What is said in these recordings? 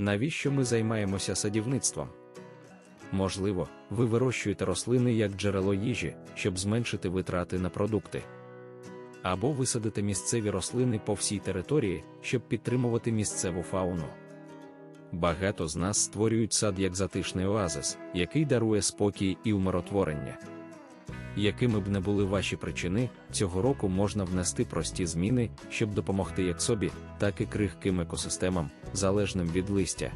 Навіщо ми займаємося садівництвом? Можливо, ви вирощуєте рослини як джерело їжі, щоб зменшити витрати на продукти. Або висадите місцеві рослини по всій території, щоб підтримувати місцеву фауну. Багато з нас створюють сад як затишний оазис, який дарує спокій і умиротворення. Якими б не були ваші причини, цього року можна внести прості зміни, щоб допомогти як собі, так і крихким екосистемам, залежним від листя.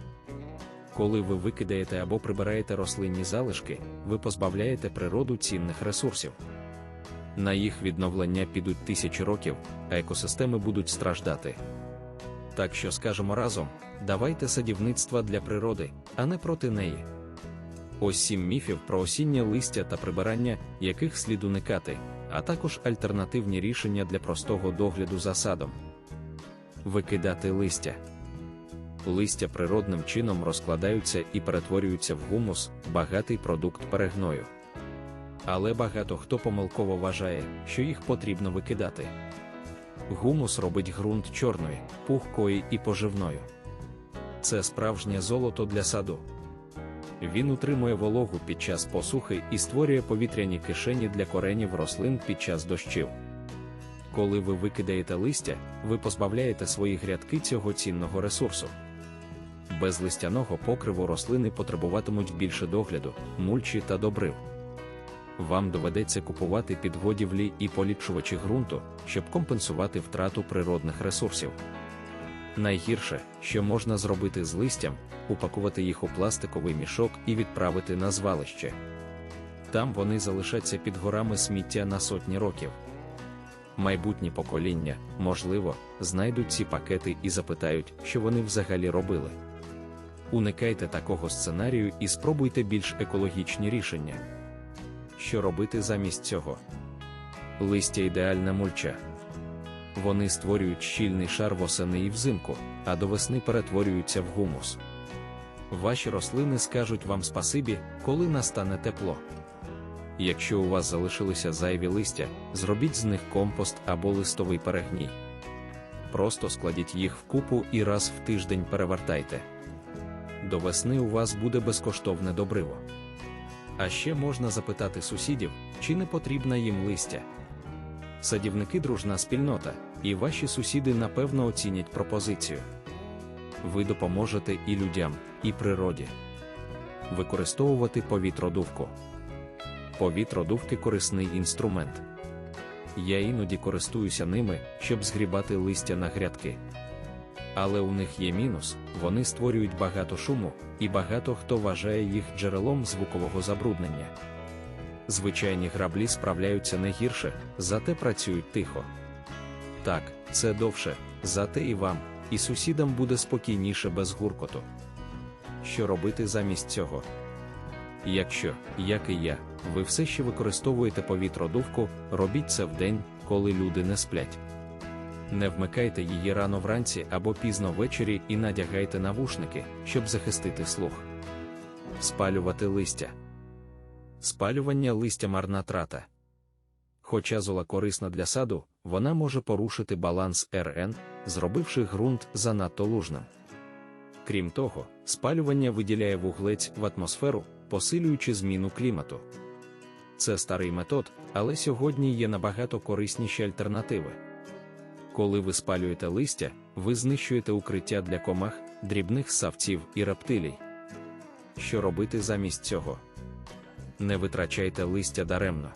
Коли ви викидаєте або прибираєте рослинні залишки, ви позбавляєте природу цінних ресурсів. На їх відновлення підуть тисячі років, а екосистеми будуть страждати. Так що скажемо разом: давайте садівництва для природи, а не проти неї. Ось сім міфів про осіннє листя та прибирання, яких слід уникати, а також альтернативні рішення для простого догляду за садом. Викидати листя. Листя природним чином розкладаються і перетворюються в гумус, багатий продукт перегною. Але багато хто помилково вважає, що їх потрібно викидати. Гумус робить ґрунт чорною, пухкою і поживною. Це справжнє золото для саду. Він утримує вологу під час посухи і створює повітряні кишені для коренів рослин під час дощів. Коли ви викидаєте листя, ви позбавляєте свої грядки цього цінного ресурсу. Без листяного покриву рослини потребуватимуть більше догляду, мульчі та добрив. Вам доведеться купувати підгодівлі і поліпшувачі ґрунту, щоб компенсувати втрату природних ресурсів. Найгірше, що можна зробити з листям, упакувати їх у пластиковий мішок і відправити на звалище. Там вони залишаться під горами сміття на сотні років. Майбутні покоління, можливо, знайдуть ці пакети і запитають, що вони взагалі робили. Уникайте такого сценарію і спробуйте більш екологічні рішення. Що робити замість цього? Листя ідеальна мульча. Вони створюють щільний шар восени і взимку, а до весни перетворюються в гумус. Ваші рослини скажуть вам спасибі, коли настане тепло. Якщо у вас залишилися зайві листя, зробіть з них компост або листовий перегній. Просто складіть їх в купу і раз в тиждень перевертайте. До весни у вас буде безкоштовне добриво. А ще можна запитати сусідів, чи не потрібна їм листя. Садівники дружна спільнота, і ваші сусіди напевно оцінять пропозицію. Ви допоможете і людям, і природі. Використовувати повітродувку. Повітродувки корисний інструмент. Я іноді користуюся ними, щоб згрібати листя на грядки. Але у них є мінус, вони створюють багато шуму, і багато хто вважає їх джерелом звукового забруднення. Звичайні граблі справляються не гірше, зате працюють тихо. Так, це довше, зате і вам, і сусідам буде спокійніше без гуркоту. Що робити замість цього? Якщо, як і я, ви все ще використовуєте повітродувку, робіть це вдень, коли люди не сплять. Не вмикайте її рано вранці або пізно ввечері і надягайте навушники, щоб захистити слух. Спалювати листя. Спалювання листя марна трата. Хоча зола корисна для саду, вона може порушити баланс РН, зробивши ґрунт занадто лужним. Крім того, спалювання виділяє вуглець в атмосферу, посилюючи зміну клімату. Це старий метод, але сьогодні є набагато корисніші альтернативи. Коли ви спалюєте листя, ви знищуєте укриття для комах, дрібних савців і рептилій. Що робити замість цього? Не витрачайте листя даремно.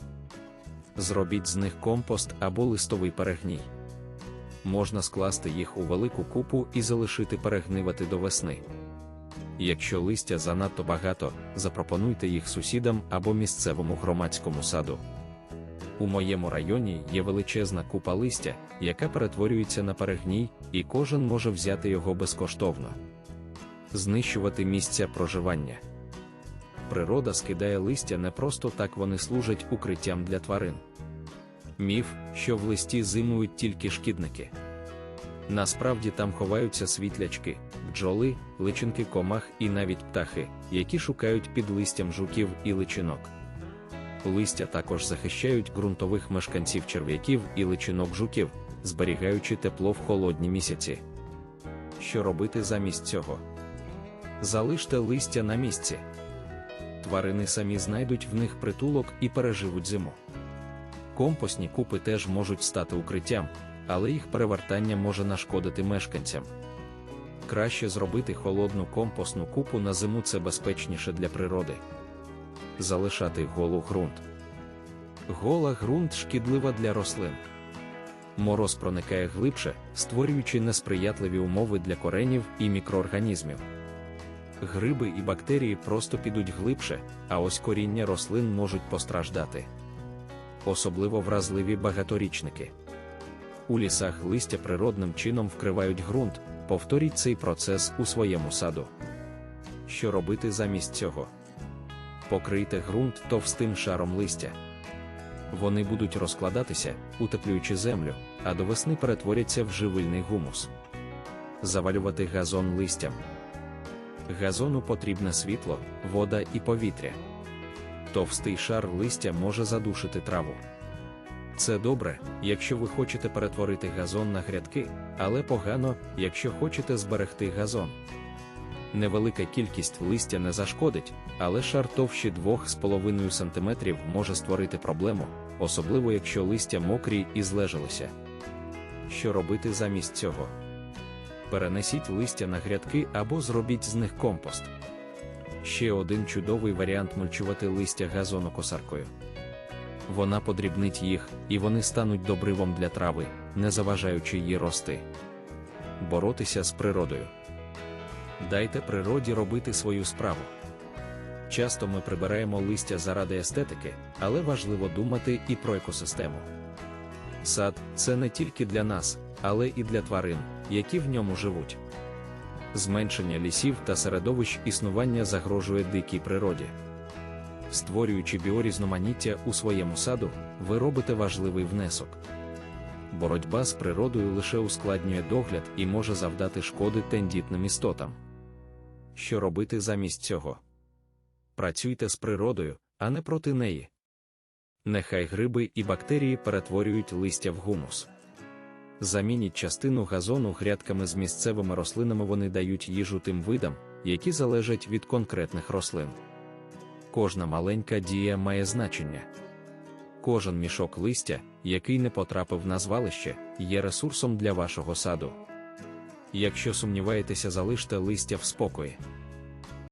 Зробіть з них компост або листовий перегній. Можна скласти їх у велику купу і залишити перегнивати до весни. Якщо листя занадто багато, запропонуйте їх сусідам або місцевому громадському саду. У моєму районі є величезна купа листя, яка перетворюється на перегній, і кожен може взяти його безкоштовно. Знищувати місця проживання. Природа скидає листя не просто так вони служать укриттям для тварин. Міф, що в листі зимують тільки шкідники. Насправді там ховаються світлячки, бджоли, личинки комах і навіть птахи, які шукають під листям жуків і личинок. Листя також захищають ґрунтових мешканців черв'яків і личинок жуків, зберігаючи тепло в холодні місяці. Що робити замість цього? залиште листя на місці. Тварини самі знайдуть в них притулок і переживуть зиму. Компостні купи теж можуть стати укриттям, але їх перевертання може нашкодити мешканцям. Краще зробити холодну компостну купу на зиму це безпечніше для природи. Залишати голу ґрунт. Гола ґрунт шкідлива для рослин. Мороз проникає глибше, створюючи несприятливі умови для коренів і мікроорганізмів. Гриби і бактерії просто підуть глибше, а ось коріння рослин можуть постраждати. Особливо вразливі багаторічники. У лісах листя природним чином вкривають ґрунт, повторіть цей процес у своєму саду. Що робити замість цього? Покрийте ґрунт товстим шаром листя. Вони будуть розкладатися, утеплюючи землю, а до весни перетворяться в живильний гумус. Завалювати газон листям. Газону потрібне світло, вода і повітря. Товстий шар листя може задушити траву. Це добре, якщо ви хочете перетворити газон на грядки, але погано, якщо хочете зберегти газон. Невелика кількість листя не зашкодить, але шар товщі 2,5 см може створити проблему, особливо якщо листя мокрі і злежилися. Що робити замість цього? Перенесіть листя на грядки або зробіть з них компост. Ще один чудовий варіант мульчувати листя газонокосаркою. Вона подрібнить їх, і вони стануть добривом для трави, не заважаючи їй рости. Боротися з природою. Дайте природі робити свою справу. Часто ми прибираємо листя заради естетики, але важливо думати і про екосистему. Сад це не тільки для нас, але і для тварин, які в ньому живуть. Зменшення лісів та середовищ існування загрожує дикій природі. Створюючи біорізноманіття у своєму саду, ви робите важливий внесок. Боротьба з природою лише ускладнює догляд і може завдати шкоди тендітним істотам. Що робити замість цього? Працюйте з природою, а не проти неї. Нехай гриби і бактерії перетворюють листя в гумус. Замініть частину газону грядками з місцевими рослинами вони дають їжу тим видам, які залежать від конкретних рослин. Кожна маленька дія має значення. Кожен мішок листя, який не потрапив на звалище, є ресурсом для вашого саду. Якщо сумніваєтеся, залиште листя в спокої.